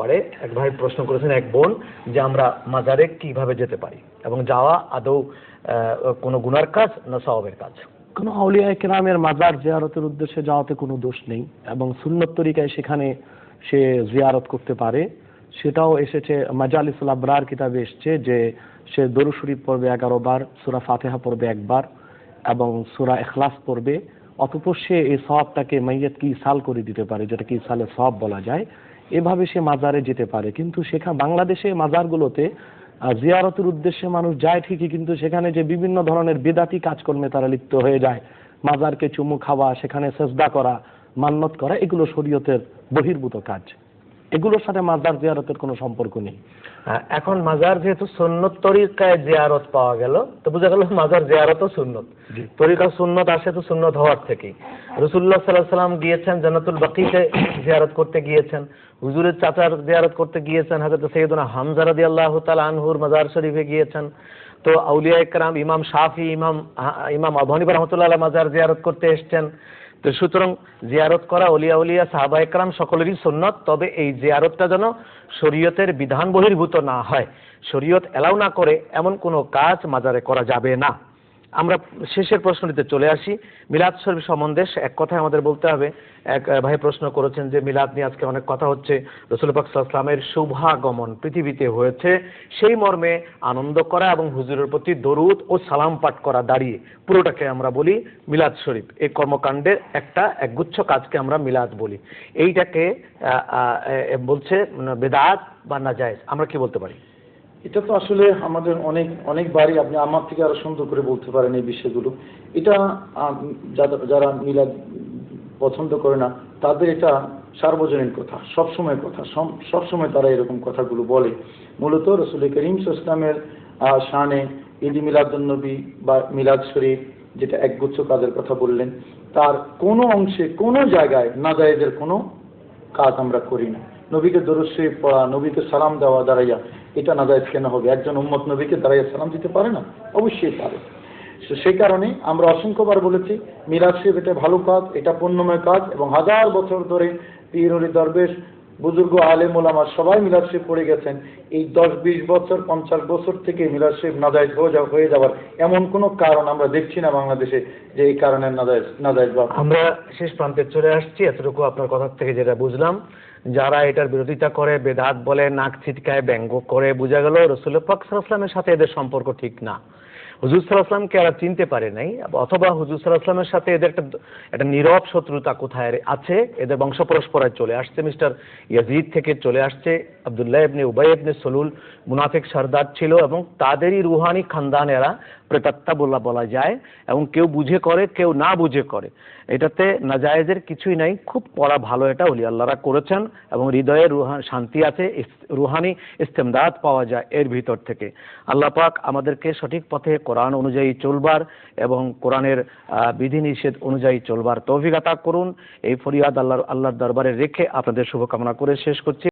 পারে। এক ভাই প্রশ্ন করেছেন, এক বোন, যে আমরা মাজারে কীভাবে যেতে পারি? এবং যাওয়া আদৌ কোনো গুনার কাজ না সওয়াবের কাজ? কোনো আউলিয়া কেরামের মাজার জিয়ারতের উদ্দেশ্যে যাওয়াতে কোনো দোষ নেই এবং সুন্নত তরিকায় সেখানে সে জিয়ারত করতে পারে। সেটাও এসেছে, মাজালিসুল আবরার কিতাবে এসছে যে সে দরু শরীফ পড়বে এগারো বার, সুরা ফাতেহা পড়বে একবার এবং সুরা এখলাস পড়বে। অতপর সে এই সবটাকে মাইয়াতকে ইসাল করে দিতে পারে, যেটাকে ইসালে সব বলা যায়। এভাবে সে মাজারে যেতে পারে। কিন্তু সেখানে বাংলাদেশে মাজারগুলোতে জিয়ারতের উদ্দেশ্যে মানুষ যায় ঠিকই, কিন্তু সেখানে যে বিভিন্ন ধরনের বেদাতি কাজকর্মে তারা লিপ্ত হয়ে যায়। মাজারকে চুমু খাওয়া, সেখানে সেজদা করা, মান্নত করা, এগুলো শরীয়তের বহির্ভূত কাজ। এগুলোর সাথে মাজার জিয়ারতের কোনো সম্পর্ক নেই। এখন মাজার যেহেতু সুন্নত তরিকায় জিয়ারত পাওয়া গেল তো বোঝা গেল মাজার জিয়ারতও সুন্নত। তরিকা সুন্নত আসে তো সুন্নত হওয়ার থেকেই। রসুল্লাহ সাল্লাহ সাল্লাম গিয়েছেন জান্নাতুল বাকিতে জিয়ারত করতে গিয়েছেন হুজুরের চাচার জিয়ারত করতে গিয়েছেন হাজরত সৈয়দনা হামজা রাদিয়াল্লাহু তাআলা আনহুর মাজার শরীফে গিয়েছেন। তো আউলিয়া একরাম ইমাম শাফি ইমাম ইমাম আবু হানিফা রাহমাতুল্লাহ মাজার জিয়ারত করতে এসেছেন। তো সুতরাং জিয়ারত করা অলিয়া উলিয়া সাহাবা একরাম সকলেরই সুন্নত, তবে এই জিয়ারতটা যেন শরীয়তের বিধান বহির্ভূত না হয়। শরীয়ত এলাও না করে এমন কোনো কাজ মাজারে করা যাবে না। আমরা শেষের প্রশ্নটিতে চলে আসি। মিলাদ শরীফ সম্বন্ধে এক কথায় আমাদের বলতে হবে। এক ভাই প্রশ্ন করেছেন যে, মিলাদ নিয়ে আজকে অনেক কথা হচ্ছে। রসুল পাক সাল্লামের শুভাগমন পৃথিবীতে হয়েছে। সেই মর্মে আনন্দ করা এবং হুজুরের প্রতি দরুদ ও সালাম পাঠ করা দাঁড়িয়ে পুরোটাকে আমরা বলি মিলাদ শরীফ। এই কর্মকাণ্ডের একটা একগুচ্ছ কাজকে আমরা মিলাদ বলি। এইটাকে বলছে বেদাত বা নাজায়েজ। আমরা কি বলতে পারি? এটা তো আসলে আমাদের অনেক, অনেকবারই আপনি আমার থেকে আরও সুন্দর করে বলতে পারেন এই বিষয়গুলো। এটা যারা- মিলাদ পছন্দ করে না, তাদের এটা সার্বজনীন কথা, সবসময় কথা, সব- সবসময় তারা এরকম কথাগুলো বলে। মূলত রসুল করিম ইসলামের শানে ঈদ মিলাদুন্নবী বা মিলাদ শরীফ, যেটা একগুচ্ছ কাজের কথা বললেন, তার কোনো অংশে, কোনো জায়গায় নাজায়েজের কোনো কাজ আমরা করি না। নবীকে দরুদ পড়া নবীকে সালাম দেওয়া দাঁড়াইয়া এটা নাজায়েজ কেন হবে? একজন উম্মত নবীকে দাঁড়াইয়া সালাম দিতে পারে না? অবশ্যই পারে। সেই কারণে আমরা অসংখ্যবার বলেছি মিরাজ শরীফ এটা ভালো কাজ, এটা পুণ্যময় কাজ এবং হাজার বছর ধরে পীর দরবেশ বুজুর্গ আলেম ওলামা সবাই মিলাদ শরীফ পড়ে গেছেন। এই দশ বিশ বছর, পঞ্চাশ বছর থেকে মিলাদ শরীফ নাজায়েজ হয়ে যাওয়ার এমন কোনো কারণ আমরা দেখছি না বাংলাদেশে যে এই কারণে নাজায়েজ নাজায়েজ আমরা শেষ প্রান্তে চলে আসছি। এতটুকু আপনার কথা থেকে যেটা বুঝলাম, যারা এটার বিরোধিতা করে, বেদাত বলে, নাক ছিটকায়, ব্যঙ্গ করে, বোঝা গেল, রসুল পাক সাথে এদের সম্পর্ক ঠিক না। হুজুর সাল্লাহামকে এরা চিনতে পারে নাই, অথবা হুজুর সাল্লাহামের সাথে এদের একটা একটা নীরব শত্রুতা কোথায় আছে? এদের বংশ পরস্পরায় চলে আসছে মিস্টার ইয়াজিদ থেকে চলে আসছে আবদুল্লাহ ইবনে উবাই ইবনে সলুল, মুনাফিক সর্দার ছিল এবং তাদেরই রুহানি খানদান এরা প্রেতাত্মা বলা বলা যায় এবং কেউ বুঝে করে, কেউ না বুঝে করে। এটাতে নাজায়েজের কিছুই নাই। খুব পড়া ভালো এটা অলি আল্লাহরা করেছেন এবং হৃদয়ে রুহান শান্তি আছে রুহানি, ইস্তেমদাদ পাওয়া যায় এর ভিতর থেকে। আল্লাহ পাক আমাদেরকে সঠিক পথে কোরআন অনুযায়ী চলবার এবং কোরআনের বিধিনিষেধ অনুযায়ী চলবার তৌফিক আতা করুন। এই ফরিয়াদ আল্লাহর আল্লাহর দরবারে রেখে আপনাদের শুভকামনা করে শেষ করছি।